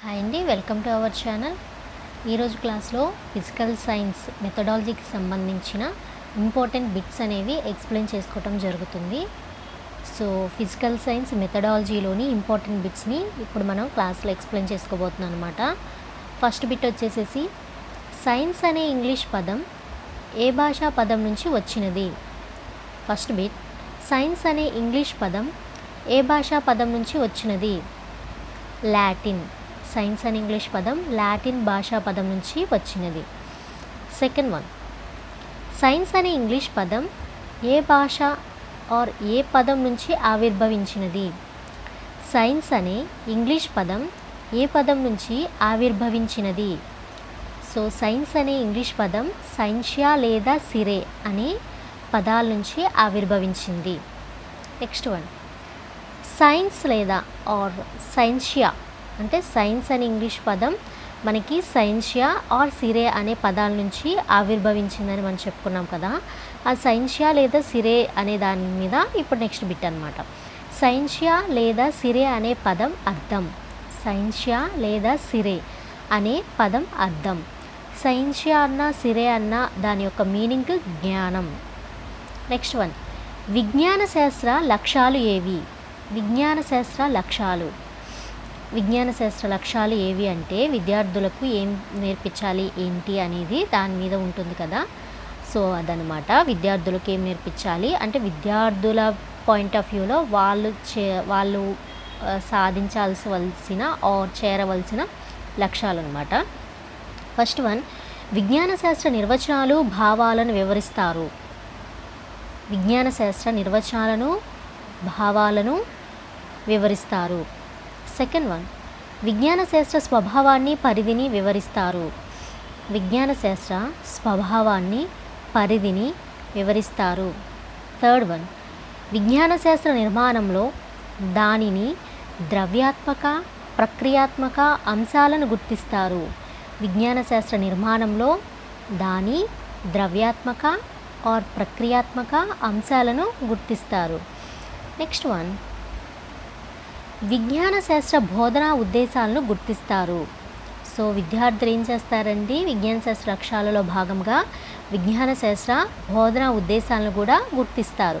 Hi అండి welcome to our channel. ఈరోజు క్లాస్లో ఫిజికల్ సైన్స్ మెథడాలజీకి సంబంధించిన ఇంపార్టెంట్ బిట్స్ అనేవి ఎక్స్ప్లెయిన్ చేసుకోవటం జరుగుతుంది. సో ఫిజికల్ సైన్స్ మెథడాలజీలోని ఇంపార్టెంట్ బిట్స్ని ఇప్పుడు మనం క్లాస్లో ఎక్స్ప్లెయిన్ చేసుకోబోతున్నాం అనమాట ఫస్ట్ బిట్ వచ్చేసేసి సైన్స్ అనే ఇంగ్లీష్ పదం ఏ భాషా పదం నుంచి వచ్చినది? ఫస్ట్ బిట్ సైన్స్ అనే ఇంగ్లీష్ పదం ఏ భాషా పదం నుంచి వచ్చినది? లాటిన్. సైన్స్ అండ్ ఇంగ్లీష్ పదం లాటిన్ భాషా పదం నుంచి వచ్చినది. Second one. సైన్స్ అనే ఇంగ్లీష్ పదం ఏ భాష ఆర్ ఏ పదం నుంచి ఆవిర్భవించినది? సైన్స్ అనే ఇంగ్లీష్ పదం ఏ పదం నుంచి ఆవిర్భవించినది? సో సైన్స్ అనే ఇంగ్లీష్ పదం సైన్షియా లేదా సిరే అనే పదాల నుంచి ఆవిర్భవించింది. Next one. సైన్స్ లేదా ఆర్ సైన్షియా అంటే సైన్స్ అనే ఇంగ్లీష్ పదం మనకి సైన్షియా ఆర్ సిరే అనే పదాల నుంచి ఆవిర్భవించిందని మనం చెప్పుకున్నాం కదా. ఆ సైన్షియా లేదా సిరే అనే దాని మీద ఇప్పుడు నెక్స్ట్ బిట్ అనమాట సైన్షియా లేదా సిరే అనే పదం అర్థం. సైన్షియా లేదా సిరే అనే పదం అర్థం. సైన్షియా అన్న సిరే అన్న దాని యొక్క మీనింగ్ జ్ఞానం. Next one. విజ్ఞాన శాస్త్ర లక్ష్యాలు ఏవి? విజ్ఞాన శాస్త్ర లక్ష్యాలు. విజ్ఞాన శాస్త్ర లక్ష్యాలు ఏవి అంటే విద్యార్థులకు ఏం నేర్పించాలి ఏంటి అనేది దాని మీద ఉంటుంది కదా. సో అదనమాట విద్యార్థులకు ఏం నేర్పించాలి అంటే విద్యార్థుల పాయింట్ ఆఫ్ వ్యూలో వాళ్ళు చే వాళ్ళు ఆ, ఆర్ చేరవలసిన లక్ష్యాలు అనమాట ఫస్ట్ వన్ విజ్ఞాన శాస్త్ర నిర్వచనాలు భావాలను వివరిస్తారు. విజ్ఞాన శాస్త్ర నిర్వచనాలను భావాలను వివరిస్తారు. Second one. విజ్ఞాన శాస్త్ర స్వభావాన్ని పరిధిని వివరిస్తారు. విజ్ఞాన శాస్త్ర స్వభావాన్ని పరిధిని వివరిస్తారు. Third one. విజ్ఞాన శాస్త్ర నిర్మాణంలో దానిని ద్రవ్యాత్మక ప్రక్రియాత్మక అంశాలను గుర్తిస్తారు. విజ్ఞాన శాస్త్ర నిర్మాణంలో దాని ద్రవ్యాత్మక ఆర్ ప్రక్రియాత్మక అంశాలను గుర్తిస్తారు. Next one. విజ్ఞాన శాస్త్ర బోధనా ఉద్దేశాలను గుర్తిస్తారు. సో విద్యార్థులు ఏం చేస్తారండి? విజ్ఞాన శాస్త్ర లక్ష్యాలలో భాగంగా విజ్ఞాన శాస్త్ర బోధనా ఉద్దేశాలను కూడా గుర్తిస్తారు.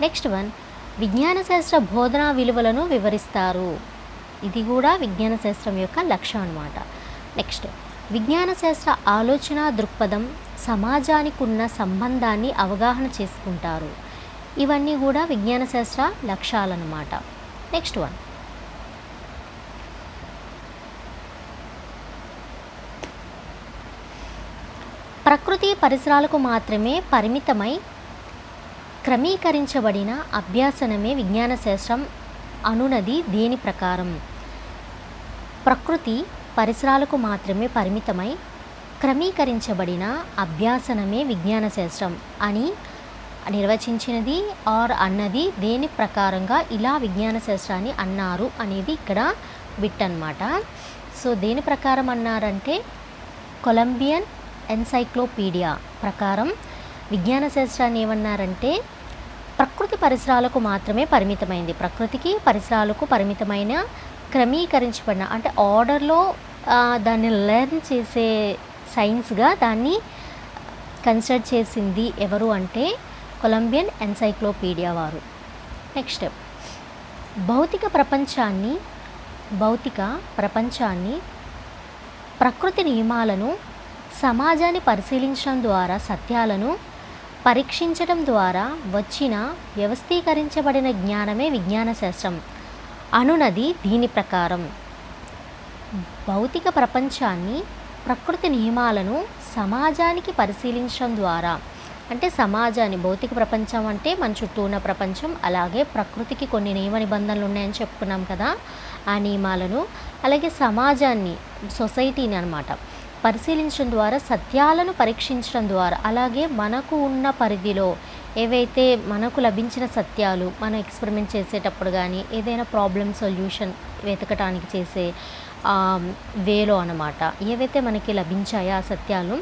నెక్స్ట్ వన్ విజ్ఞాన శాస్త్ర బోధనా విలువలను వివరిస్తారు. ఇది కూడా విజ్ఞాన శాస్త్రం యొక్క లక్ష్యం అనమాట నెక్స్ట్ విజ్ఞాన శాస్త్ర ఆలోచన దృక్పథం సమాజానికి ఉన్న సంబంధాన్ని అవగాహన చేసుకుంటారు. ఇవన్నీ కూడా విజ్ఞాన శాస్త్ర లక్ష్యాలన్నమాట. నెక్స్ట్ వన్ ప్రకృతి పరిసరాలకు మాత్రమే పరిమితమై క్రమీకరించబడిన అభ్యాసనమే విజ్ఞాన శాస్త్రం అనునది దేని ప్రకారం? ప్రకృతి పరిసరాలకు మాత్రమే పరిమితమై క్రమీకరించబడిన అభ్యాసనమే విజ్ఞాన శాస్త్రం అని నిర్వచించినది ఆర్ అన్నది దేని ప్రకారంగా ఇలా విజ్ఞాన శాస్త్రాన్ని అన్నారు అనేది ఇక్కడ బిట్ అన్నమాట సో దేని ప్రకారం అన్నారంటే కొలంబియన్ ఎన్సైక్లోపీడియా ప్రకారం విజ్ఞాన శాస్త్రాన్ని ఏమన్నారంటే ప్రకృతి పరిసరాలకు మాత్రమే పరిమితమైంది. ప్రకృతికి పరిసరాలకు పరిమితమైన క్రమీకరించబడిన అంటే ఆర్డర్లో దాన్ని లెర్న్ చేసే సైన్స్గా దాన్ని కన్సిడర్ చేసింది ఎవరు అంటే కొలంబియన్ ఎన్సైక్లోపీడియా వారు. నెక్స్ట్ భౌతిక ప్రపంచాన్ని భౌతిక ప్రపంచాన్ని ప్రకృతి నియమాలను సమాజాన్ని పరిశీలించడం ద్వారా సత్యాలను పరీక్షించడం ద్వారా వచ్చిన వ్యవస్థీకరించబడిన జ్ఞానమే విజ్ఞాన శాస్త్రం అనునది దీని ప్రకారం. భౌతిక ప్రపంచాన్ని ప్రకృతి నియమాలను సమాజానికి పరిశీలించడం ద్వారా అంటే సమాజాన్ని భౌతిక ప్రపంచం అంటే మన చుట్టూ ఉన్న ప్రపంచం అలాగే ప్రకృతికి కొన్ని నియమ నిబంధనలు ఉన్నాయని చెప్పుకున్నాం కదా ఆ నియమాలను. అలాగే సమాజాన్ని సొసైటీని అనమాట పరిశీలించడం ద్వారా సత్యాలను పరీక్షించడం ద్వారా అలాగే మనకు ఉన్న పరిధిలో ఏవైతే మనకు లభించిన సత్యాలు మనం ఎక్స్పెరిమెంట్ చేసేటప్పుడు కానీ ఏదైనా ప్రాబ్లం సొల్యూషన్ వెతకటానికి చేసే వేలో అనమాట ఏవైతే మనకి లభించాయో ఆ సత్యాలు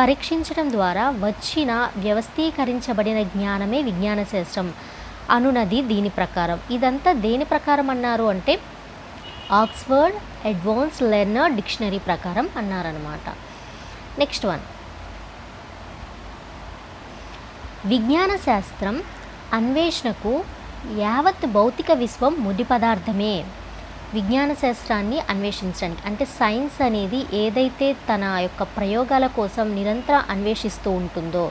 పరీక్షించడం ద్వారా వచ్చిన వ్యవస్థీకరించబడిన జ్ఞానమే విజ్ఞాన శాస్త్రం. అనునది దీని ప్రకారం. ఇదంతా దేని ప్రకారం అన్నారు అంటే ఆక్స్ఫర్డ్ అడ్వాన్స్ లెర్నర్ డిక్షనరీ ప్రకారం అన్నారనమాట నెక్స్ట్ వన్. విజ్ఞాన శాస్త్రం అన్వేషణకు యావత్ భౌతిక విశ్వం ముడి పదార్థమే. విజ్ఞాన శాస్త్రాన్ని అన్వేషించడానికి. అంటే సైన్స్ అనేది ఏదైతే తన యొక్క ప్రయోగాల కోసం నిరంతరం అన్వేషిస్తూ ఉంటుందో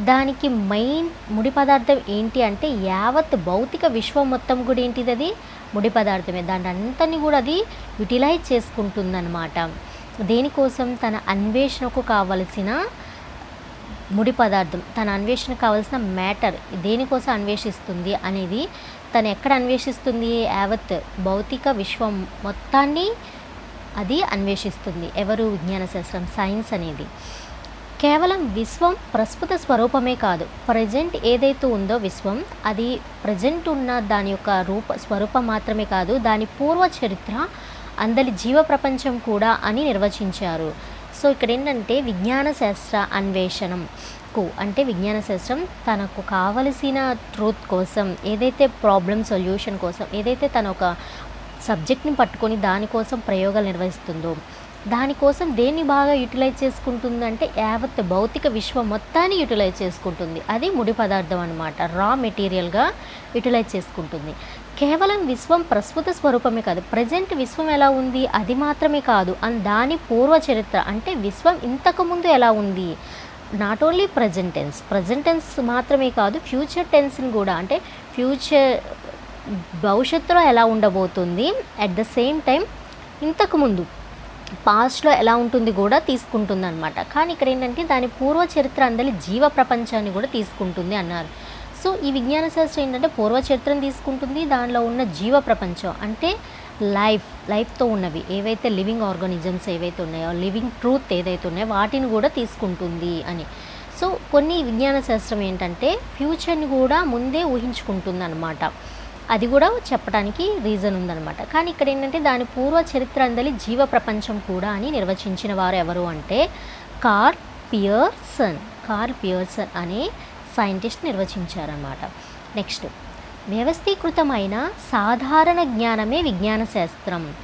దానికి మెయిన్ ముడి పదార్థం ఏంటి అంటే యావత్ భౌతిక విశ్వం మొత్తం కూడా ఏంటిది అది? ముడి పదార్థమే. దాని అంతని కూడా అది యూటిలైజ్ చేసుకుంటుందన్నమాట. దేనికోసం? తన అన్వేషణకు కావలసిన ముడి పదార్థం తన అన్వేషణ కావాల్సిన మ్యాటర్ దేనికోసం అన్వేషిస్తుంది అనేది తను ఎక్కడ అన్వేషిస్తుంది? యావత్ భౌతిక విశ్వం మొత్తాన్ని అది అన్వేషిస్తుంది. ఎవరు? విజ్ఞాన శాస్త్రం సైన్స్ అనేది. కేవలం విశ్వం ప్రస్తుత స్వరూపమే కాదు. ప్రజెంట్ ఏదైతే ఉందో విశ్వం అది ప్రజెంట్ ఉన్న దాని యొక్క రూప స్వరూపం మాత్రమే కాదు దాని పూర్వ చరిత్ర అందరి జీవ ప్రపంచం కూడా అని నిర్వచించారు. సో ఇక్కడ ఏంటంటే విజ్ఞాన శాస్త్ర అన్వేషణం. అన్వేషణంకు అంటే విజ్ఞాన శాస్త్రం తనకు కావలసిన ట్రూత్ కోసం ఏదైతే ప్రాబ్లం సొల్యూషన్ కోసం ఏదైతే తన ఒక సబ్జెక్ట్ని పట్టుకొని దానికోసం ప్రయోగాలు నిర్వహిస్తుందో దానికోసం దేన్ని బాగా యూటిలైజ్ చేసుకుంటుందంటే యావత్ భౌతిక విశ్వం మొత్తాన్ని యూటిలైజ్ చేసుకుంటుంది. అది ముడి పదార్థం అనమాట రా మెటీరియల్గా యూటిలైజ్ చేసుకుంటుంది. కేవలం విశ్వం ప్రస్తుత స్వరూపమే కాదు ప్రజెంట్ విశ్వం ఎలా ఉంది అది మాత్రమే కాదు అండ్ దాని పూర్వ చరిత్ర అంటే విశ్వం ఇంతకుముందు ఎలా ఉంది not only present tense present tense మాత్రమే కాదు ఫ్యూచర్ టెన్స్ని కూడా. అంటే ఫ్యూచర్ భవిష్యత్తులో ఎలా ఉండబోతుంది అట్ ద సేమ్ టైం ఇంతకుముందు పాస్ట్లో ఎలా ఉంటుంది కూడా తీసుకుంటుంది అనమాట కానీ ఇక్కడ ఏంటంటే దాని పూర్వ చరిత్ర అందరి జీవ ప్రపంచాన్ని కూడా తీసుకుంటుంది అన్నారు. సో ఈ విజ్ఞాన శాస్త్రం ఏంటంటే పూర్వ చరిత్రను తీసుకుంటుంది దానిలో ఉన్న జీవ ప్రపంచం. అంటే లైఫ్ లైఫ్తో ఉన్నవి. ఏవైతే లివింగ్ ఆర్గానిజమ్స్ ఏవైతే ఉన్నాయో లివింగ్ ట్రూత్ ఏదైతే ఉన్నాయో వాటిని కూడా తీసుకుంటుంది అని. సో కొన్ని విజ్ఞాన శాస్త్రం ఏంటంటే ఫ్యూచర్ని కూడా ముందే ఊహించుకుంటుంది అనమాట అది కూడా చెప్పడానికి రీజన్ ఉందన్నమాట. కానీ ఇక్కడ ఏంటంటే దాని పూర్వ చరిత్ర అందలి జీవ ప్రపంచం కూడా అని నిర్వచించిన వారు ఎవరు అంటే కార్ పియర్సన్. కార్ పియర్సన్ అనే సైంటిస్ట్ నిర్వచించారన్నమాట. నెక్స్ట్ వ్యవస్థీకృతమైన సాధారణ జ్ఞానమే విజ్ఞాన శాస్త్రం.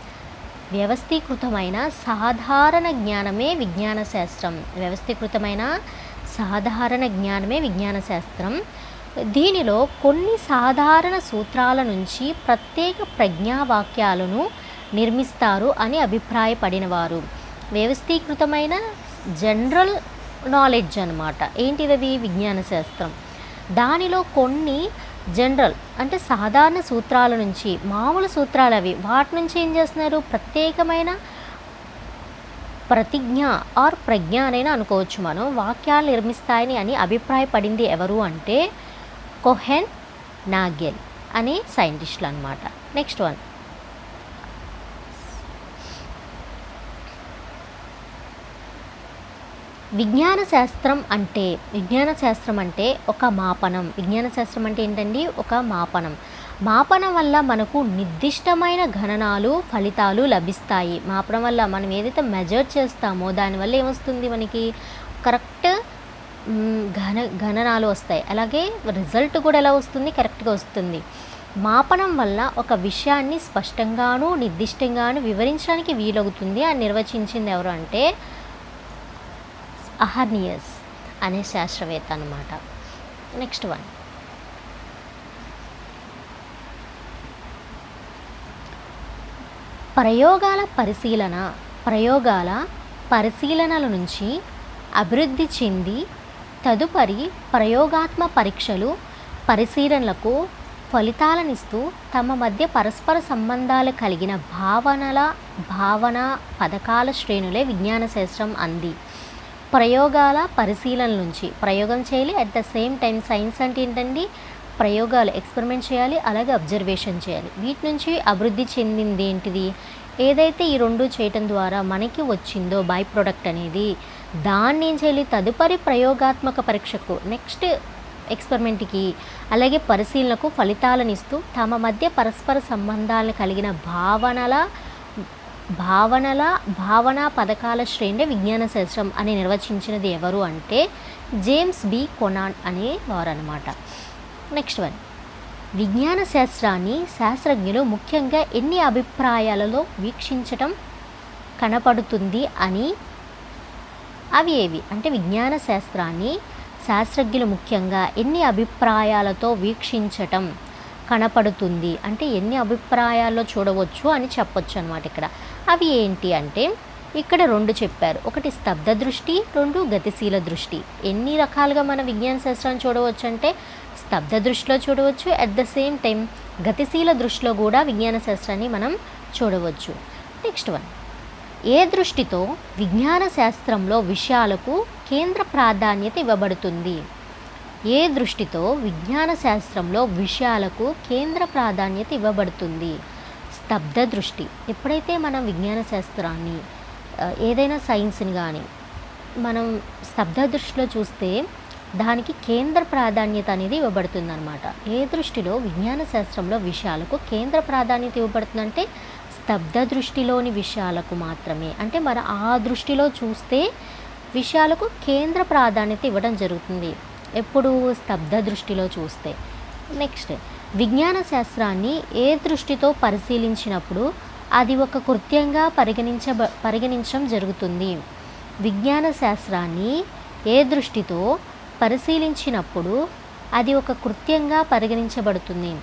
వ్యవస్థీకృతమైన సాధారణ జ్ఞానమే విజ్ఞాన శాస్త్రం. వ్యవస్థీకృతమైన సాధారణ జ్ఞానమే విజ్ఞాన శాస్త్రం. దీనిలో కొన్ని సాధారణ సూత్రాల నుంచి ప్రత్యేక ప్రజ్ఞావాక్యాలను నిర్మిస్తారు అని అభిప్రాయపడినవారు. వ్యవస్థీకృతమైన జనరల్ నాలెడ్జ్ అనమాట ఏంటిది విజ్ఞాన శాస్త్రం. దానిలో కొన్ని జనరల్ అంటే సాధారణ సూత్రాల నుంచి మామూలు సూత్రాలు అవి. వాటి నుంచి ఏం చేస్తున్నారు? ప్రత్యేకమైన ప్రతిజ్ఞ ఆర్ ప్రజ్ఞ అనైనా అనుకోవచ్చు మనం. వాక్యాలు నిర్మిస్తాయని అని అభిప్రాయపడింది ఎవరు అంటే కొహెన్ నాగెల్ అనే సైంటిస్టులు అనమాట నెక్స్ట్ వన్. విజ్ఞాన శాస్త్రం అంటే విజ్ఞాన శాస్త్రం అంటే ఒక మాపనం. విజ్ఞాన శాస్త్రం అంటే ఏంటండి? ఒక మాపనం. మాపనం వల్ల మనకు నిర్దిష్టమైన గణనాలు ఫలితాలు లభిస్తాయి. మాపనం వల్ల మనం ఏదైతే మెజర్ చేస్తామో దానివల్ల ఏమొస్తుంది మనకి? కరెక్ట్ ఘన గణనాలు వస్తాయి. అలాగే రిజల్ట్ కూడా ఎలా వస్తుంది? కరెక్ట్గా వస్తుంది. మాపనం వల్ల ఒక విషయాన్ని స్పష్టంగాను నిర్దిష్టంగాను వివరించడానికి వీలవుతుంది. అని నిర్వచించింది ఎవరు అంటే అహర్నియస్ అనే శాస్త్రవేత్త అనమాట నెక్స్ట్ వన్ ప్రయోగాల పరిశీలన ప్రయోగాల పరిశీలనల నుంచి అభివృద్ధి చెంది తదుపరి ప్రయోగాత్మ పరీక్షలు పరిశీలనలకు ఫలితాలనిస్తూ తమ మధ్య పరస్పర సంబంధాలు కలిగిన భావనల భావన పథకాల శ్రేణులే విజ్ఞాన శాస్త్రం అంది. ప్రయోగాల పరిశీలన నుంచి. ప్రయోగం చేయాలి at the same time science అంటే ఏంటండి? ప్రయోగాలు ఎక్స్పెరిమెంట్ చేయాలి అలాగే అబ్జర్వేషన్ చేయాలి. వీటి నుంచి అభివృద్ధి చెందింది ఏంటిది? ఏదైతే ఈ రెండు చేయటం ద్వారా మనకి వచ్చిందో బై ప్రోడక్ట్ అనేది దాన్ని ఏం చేయాలి? తదుపరి ప్రయోగాత్మక పరీక్షకు నెక్స్ట్ ఎక్స్పెరిమెంట్కి అలాగే పరిశీలనకు ఫలితాలను ఇస్తూ తమ మధ్య పరస్పర సంబంధాలను కలిగిన భావనల భావనల భావన పథకాల శ్రేణి విజ్ఞాన శాస్త్రం అని నిర్వచించినది ఎవరు అంటే జేమ్స్ బి. కొనాన్ అనే వారు అనమాట నెక్స్ట్ వన్. విజ్ఞాన శాస్త్రాన్ని శాస్త్రజ్ఞులు ముఖ్యంగా ఎన్ని అభిప్రాయాలలో వీక్షించటం కనపడుతుంది అని? అవి ఏవి? అంటే విజ్ఞాన శాస్త్రాన్ని శాస్త్రజ్ఞులు ముఖ్యంగా ఎన్ని అభిప్రాయాలతో వీక్షించటం కనపడుతుంది? అంటే ఎన్ని అభిప్రాయాల్లో చూడవచ్చు అని చెప్పొచ్చు అనమాట ఇక్కడ. అవి ఏంటి అంటే ఇక్కడ రెండు చెప్పారు. ఒకటి స్తబ్ద దృష్టి రెండు గతిశీల దృష్టి. ఎన్ని రకాలుగా మన విజ్ఞాన శాస్త్రాన్ని చూడవచ్చు అంటే స్తబ్ద దృష్టిలో చూడవచ్చు అట్ ద సేమ్ టైం గతిశీల దృష్టిలో కూడా విజ్ఞాన శాస్త్రాన్ని మనం చూడవచ్చు. నెక్స్ట్ వన్ ఏ దృష్టితో విజ్ఞాన శాస్త్రంలో విషయాలకు కేంద్ర ప్రాధాన్యత ఇవ్వబడుతుంది? ఏ దృష్టితో విజ్ఞాన శాస్త్రంలో విషయాలకు కేంద్ర ప్రాధాన్యత ఇవ్వబడుతుంది? స్తబ్ద దృష్టి ఎప్పుడైతే మనం విజ్ఞాన శాస్త్రాన్ని ఏదైనా సైన్స్ని కానీ మనం స్తబ్ద దృష్టిలో చూస్తే దానికి కేంద్ర ప్రాధాన్యత అనేది ఇవ్వబడుతుంది అనమాట ఏ దృష్టిలో? విజ్ఞాన శాస్త్రంలో విషయాలకు కేంద్ర ప్రాధాన్యత ఇవ్వబడుతుందంటే స్తబ్ద దృష్టిలోని విషయాలకు మాత్రమే. అంటే మన ఆ దృష్టిలో చూస్తే విషయాలకు కేంద్ర ప్రాధాన్యత ఇవ్వడం జరుగుతుంది. ఎప్పుడు స్తబ్ద దృష్టిలో చూస్తే. నెక్స్ట్ విజ్ఞాన శాస్త్రాన్ని ఏ దృష్టితో పరిశీలించినప్పుడు అది ఒక కృత్యంగా పరిగణించబ పరిగణించడం జరుగుతుంది. విజ్ఞాన శాస్త్రాన్ని ఏ దృష్టితో పరిశీలించినప్పుడు అది ఒక కృత్యంగా పరిగణించబడుతుంది.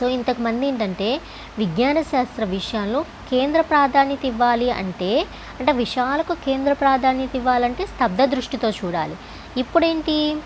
సో ఇంతకుమంది ఏంటంటే విజ్ఞాన శాస్త్ర విషయాల్లో కేంద్ర ప్రాధాన్యత ఇవ్వాలి అంటే అంటే విషయాలకు కేంద్ర ప్రాధాన్యత ఇవ్వాలంటే స్తబ్ద దృష్టితో చూడాలి. ఇప్పుడేంటి?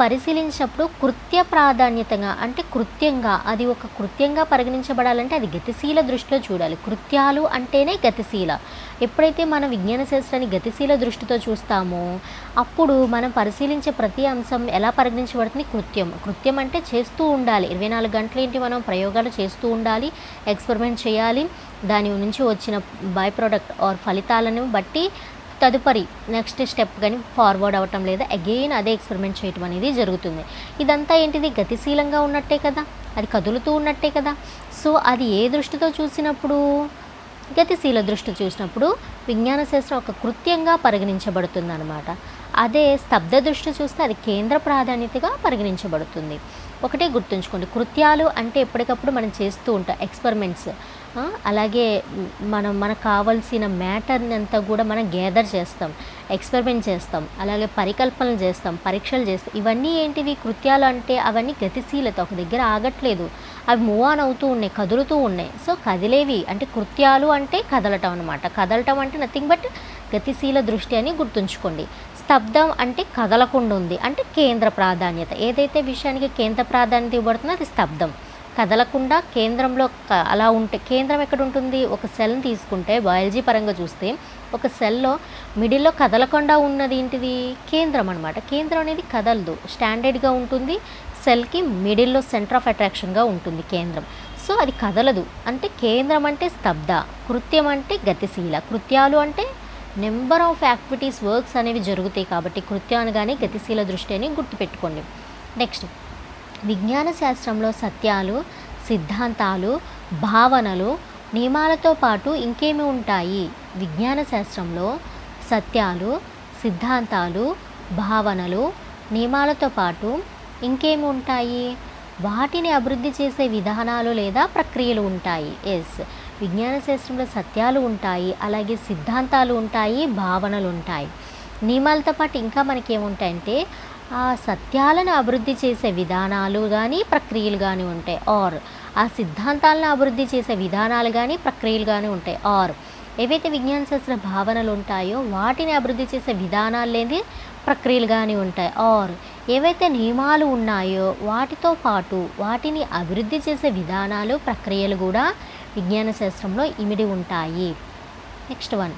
పరిశీలించినప్పుడు కృత్య ప్రాధాన్యతగా అంటే కృత్యంగా అది ఒక కృత్యంగా పరిగణించబడాలంటే అది గతిశీల దృష్టిలో చూడాలి. కృత్యాలు అంటేనే గతిశీల. ఎప్పుడైతే మనం విజ్ఞాన శాస్త్రాన్ని గతిశీల దృష్టితో చూస్తామో అప్పుడు మనం పరిశీలించే ప్రతి అంశం ఎలా పరిగణించబడుతుంది? కృత్యం. కృత్యం అంటే చేస్తూ ఉండాలి. ఇరవై నాలుగు గంటలు ఏంటి మనం ప్రయోగాలు చేస్తూ ఉండాలి ఎక్స్పెరిమెంట్ చేయాలి. దాని నుంచి వచ్చిన బై ప్రోడక్ట్ ఆర్ ఫలితాలను బట్టి తదుపరి నెక్స్ట్ స్టెప్ కానీ ఫార్వర్డ్ అవ్వటం లేదా అగైన్ అదే ఎక్స్పెరిమెంట్ చేయటం అనేది జరుగుతుంది. ఇదంతా ఏంటిది? గతిశీలంగా ఉన్నట్టే కదా? అది కదులుతూ ఉన్నట్టే కదా? సో అది ఏ దృష్టితో చూసినప్పుడు? గతిశీల దృష్టి చూసినప్పుడు విజ్ఞాన శాస్త్రం ఒక కృత్యంగా పరిగణించబడుతుంది అనమాట అదే స్తబ్ద దృష్టి చూస్తే అది కేంద్ర ప్రాధాన్యతగా పరిగణించబడుతుంది. ఒకటే గుర్తుంచుకోండి కృత్యాలు అంటే ఎప్పటికప్పుడు మనం చేస్తూ ఉంటాం ఎక్స్పెరిమెంట్స్. అలాగే మనం మనకు కావాల్సిన మ్యాటర్ని అంతా కూడా మనం గ్యాదర్ చేస్తాం ఎక్స్పెరిమెంట్ చేస్తాం అలాగే పరికల్పనలు చేస్తాం పరీక్షలు చేస్తాం. ఇవన్నీ ఏంటివి? కృత్యాలు అంటే అవన్నీ గతిశీలత ఒక దగ్గర ఆగట్లేదు. అవి మూవ్ ఆన్ అవుతూ ఉన్నాయి కదులుతూ ఉన్నాయి. సో కదిలేవి. అంటే కృత్యాలు అంటే కదలటం అనమాట కదలటం అంటే నథింగ్ బట్ గతిశీల దృష్టి అని గుర్తుంచుకోండి. స్తబ్దం అంటే కదలకుండా ఉంది. అంటే కేంద్ర ప్రాధాన్యత. ఏదైతే విషయానికి కేంద్ర ప్రాధాన్యత ఇవ్వబడుతుందో అది స్తబ్దం. కదలకుండా కేంద్రంలో క- అలా ఉంటే కేంద్రం ఎక్కడ ఉంటుంది? ఒక సెల్ని తీసుకుంటే బయాలజీ పరంగా చూస్తే ఒక సెల్లో మిడిల్లో కదలకుండా ఉన్నది ఏంటిది? కేంద్రం అనమాట కేంద్రం అనేది కదలదు. స్టాండర్డ్గా ఉంటుంది. సెల్కి మిడిల్లో సెంటర్ ఆఫ్ అట్రాక్షన్గా ఉంటుంది కేంద్రం. సో అది కదలదు. అంటే కేంద్రం అంటే స్తబ్ద కృత్యం అంటే గతిశీల కృత్యాలు అంటే నెంబర్ ఆఫ్ యాక్టివిటీస్ వర్క్స్ అనేవి జరుగుతాయి కాబట్టి కృత్యాన్ని కానీ గతిశీల దృష్టి అని గుర్తుపెట్టుకోండి. నెక్స్ట్ విజ్ఞాన శాస్త్రంలో సత్యాలు సిద్ధాంతాలు భావనలు నియమాలతో పాటు ఇంకేమి ఉంటాయి? విజ్ఞాన శాస్త్రంలో సత్యాలు సిద్ధాంతాలు భావనలు నియమాలతో పాటు ఇంకేమి ఉంటాయి? వాటిని అభివృద్ధి చేసే విధానాలు లేదా ప్రక్రియలు ఉంటాయి. ఎస్. విజ్ఞాన శాస్త్రంలో సత్యాలు ఉంటాయి. అలాగే సిద్ధాంతాలు ఉంటాయి భావనలు ఉంటాయి. నియమాలతో పాటు ఇంకా మనకి ఏముంటాయంటే ఆ సత్యాలను అభివృద్ధి చేసే విధానాలు కానీ ప్రక్రియలు కానీ ఉంటాయి. ఆర్. ఆ సిద్ధాంతాలను అభివృద్ధి చేసే విధానాలు కానీ ప్రక్రియలు కానీ ఉంటాయి. ఆర్. ఏవైతే విజ్ఞాన శాస్త్ర భావనలు ఉంటాయో వాటిని అభివృద్ధి చేసే విధానాలు లేని ప్రక్రియలు కానీ ఉంటాయి. ఆర్. ఏవైతే నియమాలు ఉన్నాయో వాటితో పాటు వాటిని అభివృద్ధి చేసే విధానాలు ప్రక్రియలు కూడా విజ్ఞాన శాస్త్రంలో ఇమిడి ఉంటాయి. Next one.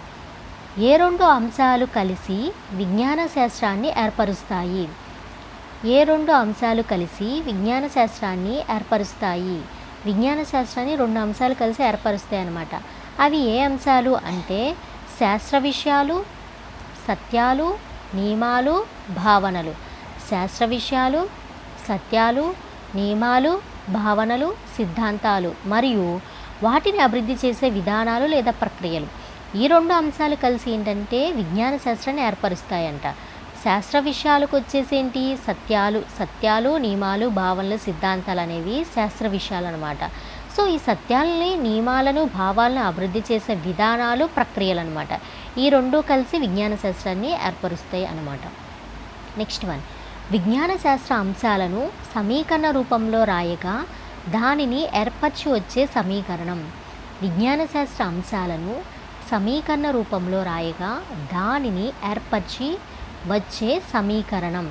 ఏ రెండు అంశాలు కలిసి విజ్ఞాన శాస్త్రాన్ని ఏర్పరుస్తాయి? ఏ రెండు అంశాలు కలిసి విజ్ఞాన శాస్త్రాన్ని ఏర్పరుస్తాయి? విజ్ఞాన శాస్త్రాన్ని రెండు అంశాలు కలిసి ఏర్పరుస్తాయి అన్నమాట. అవి ఏ అంశాలు అంటే శాస్త్ర విషయాలు సత్యాలు నియమాలు భావనలు. శాస్త్ర విషయాలు సత్యాలు నియమాలు భావనలు సిద్ధాంతాలు మరియు వాటిని అభివృద్ధి చేసే విధానాలు లేదా ప్రక్రియలు. ఈ రెండు అంశాలు కలిసి ఏంటంటే విజ్ఞాన శాస్త్రాన్ని ఏర్పరుస్తాయంట. శాస్త్ర విషయాలకు వచ్చేసేంటి? సత్యాలు సత్యాలు నియమాలు భావనలు సిద్ధాంతాలు అనేవి శాస్త్ర విషయాలు అనమాట సో ఈ సత్యాలని నియమాలను భావాలను అభివృద్ధి చేసే విధానాలు ప్రక్రియలు అనమాట ఈ రెండు కలిసి విజ్ఞాన శాస్త్రాన్ని ఏర్పరుస్తాయి అన్నమాట. Next one. విజ్ఞాన శాస్త్ర అంశాలను సమీకరణ రూపంలో రాయగా దానిని ఏర్పరచి వచ్చే సమీకరణం. విజ్ఞాన శాస్త్ర అంశాలను సమీకరణ రూపంలో రాయగా దానిని ఏర్పరిచి వచ్చే సమీకరణం.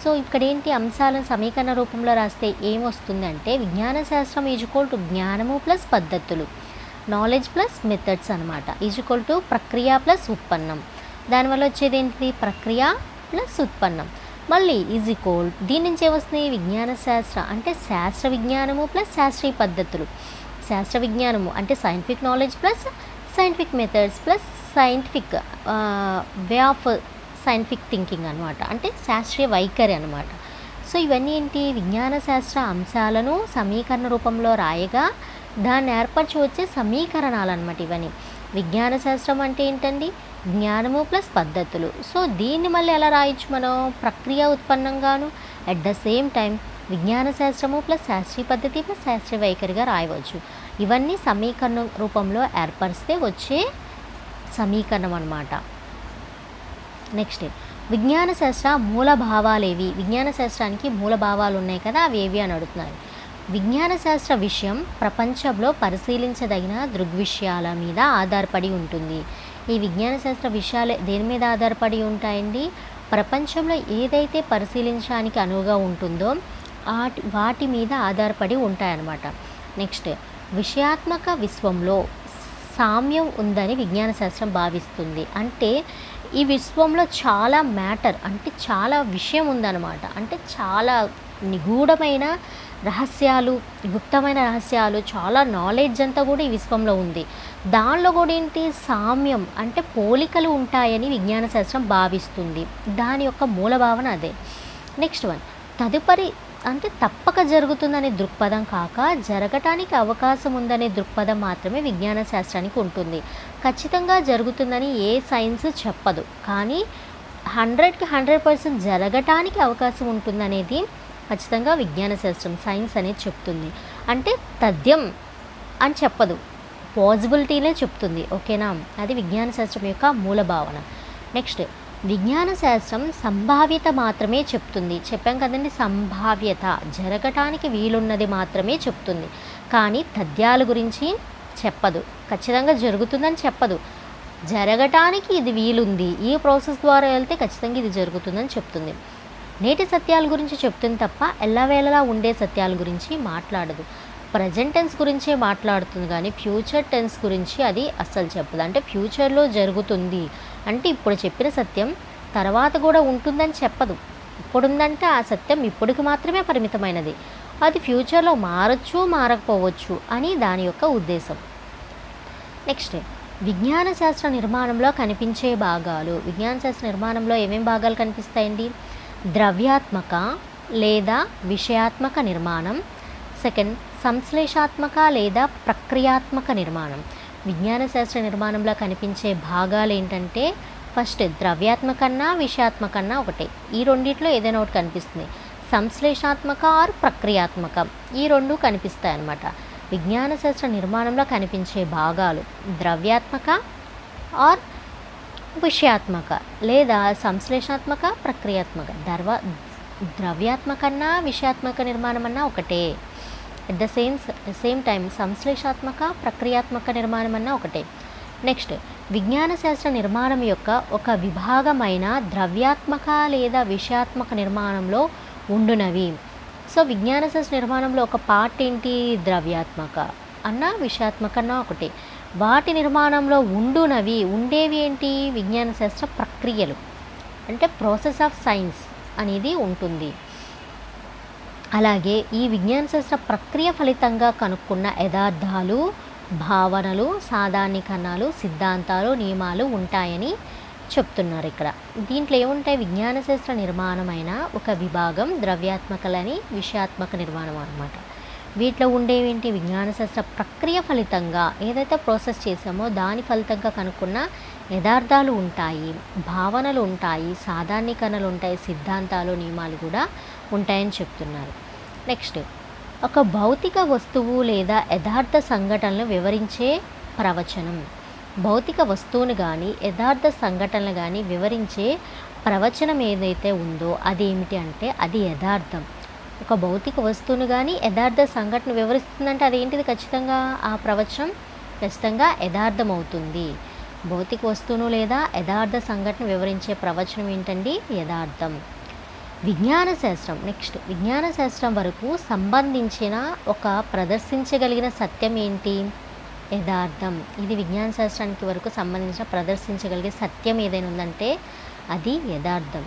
సో ఇక్కడ ఏంటి అంశాలను సమీకరణ రూపంలో రాస్తే ఏమొస్తుంది అంటే విజ్ఞాన శాస్త్రం ఈజ్వల్ టు జ్ఞానము ప్లస్ పద్ధతులు. నాలెడ్జ్ ప్లస్ మెథడ్స్ అనమాట ఈజ్వల్ టు ప్రక్రియ ప్లస్ ఉత్పన్నం. దానివల్ల వచ్చేది ఏంటి ప్రక్రియ ప్లస్ ఉత్పన్నం. మళ్ళీ ఈజ్ ఈక్వల్ దీని నుంచి ఏమొస్తుంది విజ్ఞాన శాస్త్ర అంటే శాస్త్ర విజ్ఞానము ప్లస్ శాస్త్రీయ పద్ధతులు. శాస్త్ర విజ్ఞానము అంటే scientific knowledge plus scientific methods plus scientific way of scientific thinking అనమాట అంటే శాస్త్రీయ వైఖరి అనమాట సో ఇవన్నీ ఏంటి? విజ్ఞాన శాస్త్ర అంశాలను సమీకరణ రూపంలో రాయగా దాన్ని ఏర్పరచి వచ్చే సమీకరణాలు అనమాట ఇవన్నీ. విజ్ఞాన శాస్త్రం అంటే ఏంటండి? జ్ఞానము ప్లస్ పద్ధతులు. సో దీన్ని మళ్ళీ ఎలా రాయొచ్చు మనం? ప్రక్రియ ఉత్పన్నంగాను అట్ ద సేమ్ టైం విజ్ఞాన శాస్త్రము ప్లస్ శాస్త్రీయ పద్ధతి ప్లస్ శాస్త్రీయ వైఖరిగా రాయవచ్చు. ఇవన్నీ సమీకరణ రూపంలో ఏర్పరిస్తే వచ్చే సమీకరణం అనమాట నెక్స్ట్ విజ్ఞాన శాస్త్ర మూల భావాలేవి. విజ్ఞాన శాస్త్రానికి మూల భావాలు ఉన్నాయి కదా అవి ఏవి అని అడుగుతున్నారు. విజ్ఞాన శాస్త్ర విషయం ప్రపంచంలో పరిశీలించదగిన దృగ్విషయాల మీద ఆధారపడి ఉంటుంది. ఈ విజ్ఞాన శాస్త్ర విషయాలు దేని మీద ఆధారపడి ఉంటాయండి? ప్రపంచంలో ఏదైతే పరిశీలించడానికి అనువుగా ఉంటుందో వాటి వాటి మీద ఆధారపడి ఉంటాయన్నమాట. నెక్స్ట్ విషయాత్మక విశ్వంలో సామ్యం ఉందని విజ్ఞాన శాస్త్రం భావిస్తుంది. అంటే ఈ విశ్వంలో చాలా మ్యాటర్ అంటే చాలా విషయం ఉందన్నమాట. అంటే చాలా నిగూఢమైన రహస్యాలు గుప్తమైన రహస్యాలు చాలా నాలెడ్జ్ అంతా కూడా ఈ విశ్వంలో ఉంది. దానిలో కూడా ఏంటి? సామ్యం అంటే పోలికలు ఉంటాయని విజ్ఞాన శాస్త్రం భావిస్తుంది. దాని యొక్క మూల భావన అదే. నెక్స్ట్ వన్ తదుపరి అంటే తప్పక జరుగుతుందనే దృక్పథం కాక జరగటానికి అవకాశం ఉందనే దృక్పథం మాత్రమే విజ్ఞాన శాస్త్రానికి ఉంటుంది. ఖచ్చితంగా జరుగుతుందని ఏ సైన్స్ చెప్పదు. కానీ హండ్రెడ్కి హండ్రెడ్ పర్సెంట్ జరగటానికి అవకాశం ఉంటుందనేది ఖచ్చితంగా విజ్ఞాన శాస్త్రం సైన్స్ అనేది చెప్తుంది. అంటే తథ్యం అని చెప్పదు. పాజిబిలిటీనే చెప్తుంది. ఓకేనా? అది విజ్ఞాన శాస్త్రం యొక్క మూల భావన. నెక్స్ట్ విజ్ఞాన శాస్త్రం సంభావ్యత మాత్రమే చెప్తుంది. చెప్పాం కదండి సంభావ్యత. జరగటానికి వీలున్నది మాత్రమే చెప్తుంది. కానీ తథ్యాల గురించి చెప్పదు. ఖచ్చితంగా జరుగుతుందని చెప్పదు. జరగటానికి ఇది వీలుంది. ఈ ప్రాసెస్ ద్వారా వెళ్తే ఖచ్చితంగా ఇది జరుగుతుందని చెప్తుంది. నేటి సత్యాల గురించి చెప్తుంది తప్ప ఎల్లవేళలా ఉండే సత్యాల గురించి మాట్లాడదు. ప్రజెంట్ టెన్స్ గురించే మాట్లాడుతుంది కానీ ఫ్యూచర్ టెన్స్ గురించి అది అస్సలు చెప్పదు. అంటే ఫ్యూచర్లో జరుగుతుంది. అంటే ఇప్పుడు చెప్పిన సత్యం తర్వాత కూడా ఉంటుందని చెప్పదు. ఇప్పుడుందంటే ఆ సత్యం ఇప్పటికి మాత్రమే పరిమితమైనది. అది ఫ్యూచర్లో మారచ్చు మారకపోవచ్చు అని దాని యొక్క ఉద్దేశం. నెక్స్ట్ విజ్ఞాన శాస్త్ర నిర్మాణంలో కనిపించే భాగాలు. విజ్ఞాన శాస్త్ర నిర్మాణంలో ఏమేమి భాగాలు కనిపిస్తాయండి? ద్రవ్యాత్మక లేదా విషయాత్మక నిర్మాణం. సెకండ్ సంశ్లేషాత్మక లేదా ప్రక్రియాత్మక నిర్మాణం. విజ్ఞాన శాస్త్ర నిర్మాణంలో కనిపించే భాగాలు ఏంటంటే ఫస్ట్ ద్రవ్యాత్మకన్నా విషయాత్మకన్నా ఒకటే. ఈ రెండిట్లో ఏదైనా ఒకటి కనిపిస్తుంది. సంశ్లేషాత్మక ఆర్ ప్రక్రియాత్మక. ఈ రెండు కనిపిస్తాయి అన్నమాట విజ్ఞాన శాస్త్ర నిర్మాణంలో కనిపించే భాగాలు ద్రవ్యాత్మక ఆర్ విషయాత్మక లేదా సంశ్లేషాత్మక ప్రక్రియాత్మక. ద్రవ ద్రవ్యాత్మకన్నా విషయాత్మక నిర్మాణం అన్నా ఒకటే at the same same time సంశ్లేషాత్మక ప్రక్రియాత్మక నిర్మాణం అన్నా ఒకటే. నెక్స్ట్ విజ్ఞాన శాస్త్ర నిర్మాణం యొక్క ఒక విభాగమైన ద్రవ్యాత్మక లేదా విషయాత్మక నిర్మాణంలో ఉండునవి. సో విజ్ఞాన శాస్త్ర నిర్మాణంలో ఒక పార్ట్ ఏంటి? ద్రవ్యాత్మక. అన్న విషయాత్మక అన్న ఒకటి. వాటి నిర్మాణంలో ఉండునవి ఉండేవి ఏంటి? విజ్ఞాన శాస్త్ర ప్రక్రియలు. అంటే ప్రాసెస్ ఆఫ్ సైన్స్ అనేది ఉంటుంది. అలాగే ఈ విజ్ఞాన శాస్త్ర ప్రక్రియ ఫలితంగా కనుక్కున్న యథార్థాలు భావనలు సాధారణీకరణాలు సిద్ధాంతాలు నియమాలు ఉంటాయని చెప్తున్నారు ఇక్కడ. దీంట్లో ఏముంటాయి? విజ్ఞాన శాస్త్ర నిర్మాణమైన ఒక విభాగం ద్రవ్యాత్మకలని విషయాత్మక నిర్మాణం అనమాట వీటిలో ఉండేవేంటి? విజ్ఞాన శాస్త్ర ప్రక్రియ ఫలితంగా ఏదైతే ప్రాసెస్ చేసామో దాని ఫలితంగా కనుక్కున్న యథార్థాలు ఉంటాయి భావనలు ఉంటాయి సాధారణీకరణలు ఉంటాయి సిద్ధాంతాలు నియమాలు కూడా ఉంటాయని చెప్తున్నారు. నెక్స్ట్ ఒక భౌతిక వస్తువు లేదా యథార్థ సంఘటనలు వివరించే ప్రవచనం. భౌతిక వస్తువును కానీ యథార్థ సంఘటనలు కానీ వివరించే ప్రవచనం ఏదైతే ఉందో అది ఏమిటి అంటే అది యథార్థం. ఒక భౌతిక వస్తువును కానీ యథార్థ సంఘటన వివరిస్తుందంటే అదేంటిది ఖచ్చితంగా? ఆ ప్రవచనం ఖచ్చితంగా యథార్థం అవుతుంది భౌతిక వస్తువును లేదా యథార్థ సంఘటన వివరించే ప్రవచనం ఏంటండి? యథార్థం. విజ్ఞాన శాస్త్రం. నెక్స్ట్ విజ్ఞాన శాస్త్రం వరకు సంబంధించిన ఒక ప్రదర్శించగలిగిన సత్యం ఏంటి? యథార్థం. ఇది విజ్ఞాన శాస్త్రానికి వరకు సంబంధించిన ప్రదర్శించగలిగే సత్యం ఏదైనా ఉందంటే అది యథార్థం.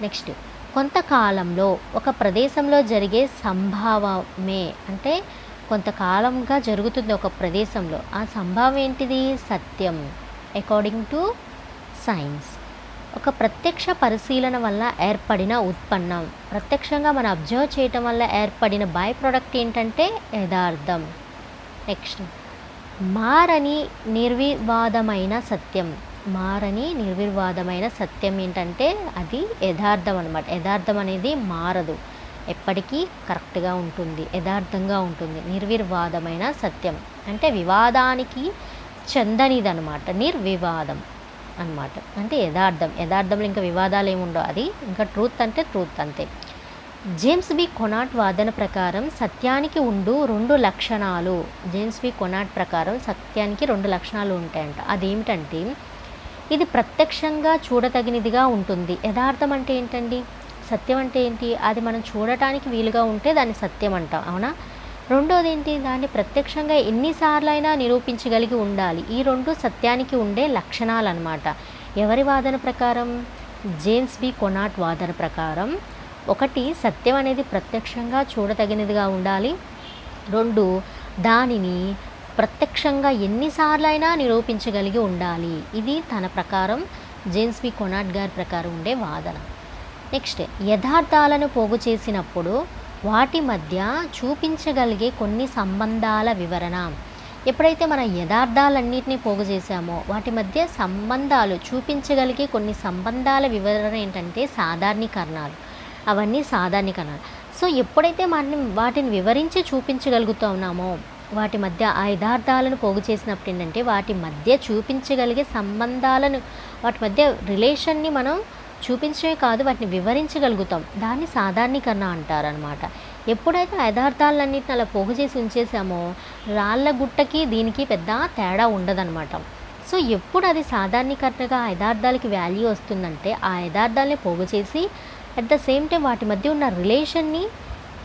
నెక్స్ట్ కొంతకాలంలో ఒక ప్రదేశంలో జరిగే సంభావమే అంటే కొంతకాలంగా జరుగుతుంది ఒక ప్రదేశంలో. ఆ సంభావం ఏంటిది? సత్యం. అకార్డింగ్ టు సైన్స్ ఒక ప్రత్యక్ష పరిశీలన వల్ల ఏర్పడిన ఉత్పన్నం. ప్రత్యక్షంగా మనం అబ్జర్వ్ చేయటం వల్ల ఏర్పడిన బై ప్రోడక్ట్ ఏంటంటే యథార్థం. నెక్స్ట్ మారని నిర్వివాదమైన సత్యం. మారని నిర్వివాదమైన సత్యం ఏంటంటే అది యథార్థం అనమాట యథార్థం అనేది మారదు. ఎప్పటికీ కరెక్ట్గా ఉంటుంది. యథార్థంగా ఉంటుంది. నిర్వివాదమైన సత్యం. అంటే వివాదానికి చెందనిదనమాట నిర్వివాదం అన్నమాట. అంటే యథార్థం. యథార్థంలో ఇంకా వివాదాలు ఏముండవు. అది ఇంకా ట్రూత్ అంటే ట్రూత్ అంతే. జేమ్స్ బి కొనాట్ వాదన ప్రకారం సత్యానికి ఉండు రెండు లక్షణాలు. జేమ్స్ బి కొనాట్ ప్రకారం సత్యానికి రెండు లక్షణాలు ఉంటాయంట. అదేమిటంటే ఇది ప్రత్యక్షంగా చూడతగినదిగా ఉంటుంది. యథార్థం అంటే ఏంటండి? సత్యం అంటే ఏంటి? అది మనం చూడటానికి వీలుగా ఉంటే దాన్ని సత్యం అంటాం. అవునా? రెండోది ఏంటి? దాన్ని ప్రత్యక్షంగా ఎన్నిసార్లు అయినా నిరూపించగలిగి ఉండాలి. ఈ రెండు సత్యానికి ఉండే లక్షణాలు అనమాట ఎవరి వాదన ప్రకారం? జేమ్స్ బి కొనాట్ వాదన ప్రకారం ఒకటి సత్యం అనేది ప్రత్యక్షంగా చూడతగినదిగా ఉండాలి. రెండు దానిని ప్రత్యక్షంగా ఎన్నిసార్లైనా నిరూపించగలిగి ఉండాలి. ఇది తన ప్రకారం జేమ్స్ బి. కొనాట్ గారి ప్రకారం ఉండే వాదన. నెక్స్ట్ యథార్థాలను పోగు చేసినప్పుడు వాటి మధ్య చూపించగలిగే కొన్ని సంబంధాల వివరణ. ఎప్పుడైతే మన యథార్థాలన్నింటినీ పోగు చేశామో వాటి మధ్య సంబంధాలు చూపించగలిగే కొన్ని సంబంధాల వివరణ ఏంటంటే సాధారణీకరణాలు. అవన్నీ సాధారణీకరణ సో ఎప్పుడైతే మనం వాటిని వివరించి చూపించగలుగుతూ ఉన్నామో వాటి మధ్య ఆ యథార్థాలను పోగు చేసినప్పుడు ఏంటంటే వాటి మధ్య చూపించగలిగే సంబంధాలను వాటి మధ్య రిలేషన్ని మనం చూపించే కాదు వాటిని వివరించగలుగుతాం. దాన్ని సాధారణీకరణ అంటారనమాట ఎప్పుడైతే యథార్థాలన్నింటిని అలా పోగు చేసి ఉంచేసామో రాళ్ళ గుట్టకి దీనికి పెద్ద తేడా ఉండదన్నమాట. సో ఎప్పుడు అది సాధారణీకరణగా ఆ యథార్థాలకి వాల్యూ వస్తుందంటే ఆ యథార్థాలని పోగు చేసి అట్ ద సేమ్ టైం వాటి మధ్య ఉన్న రిలేషన్ని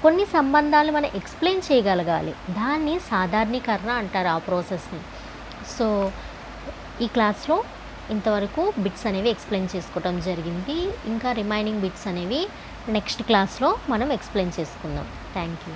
కొన్ని సంబంధాలు మనం ఎక్స్ప్లెయిన్ చేయగలగాలి. దాన్ని సాధారణీకరణ అంటారు ఆ ప్రాసెస్ని సో ఈ క్లాస్లో ఇంతవరకు బిట్స్ అనేవి ఎక్స్ప్లెయిన్ చేసుకోవడం జరిగింది. ఇంకా రిమైనింగ్ బిట్స్ అనేవి నెక్స్ట్ క్లాస్లో మనం ఎక్స్ప్లెయిన్ చేసుకుందాం. Thank you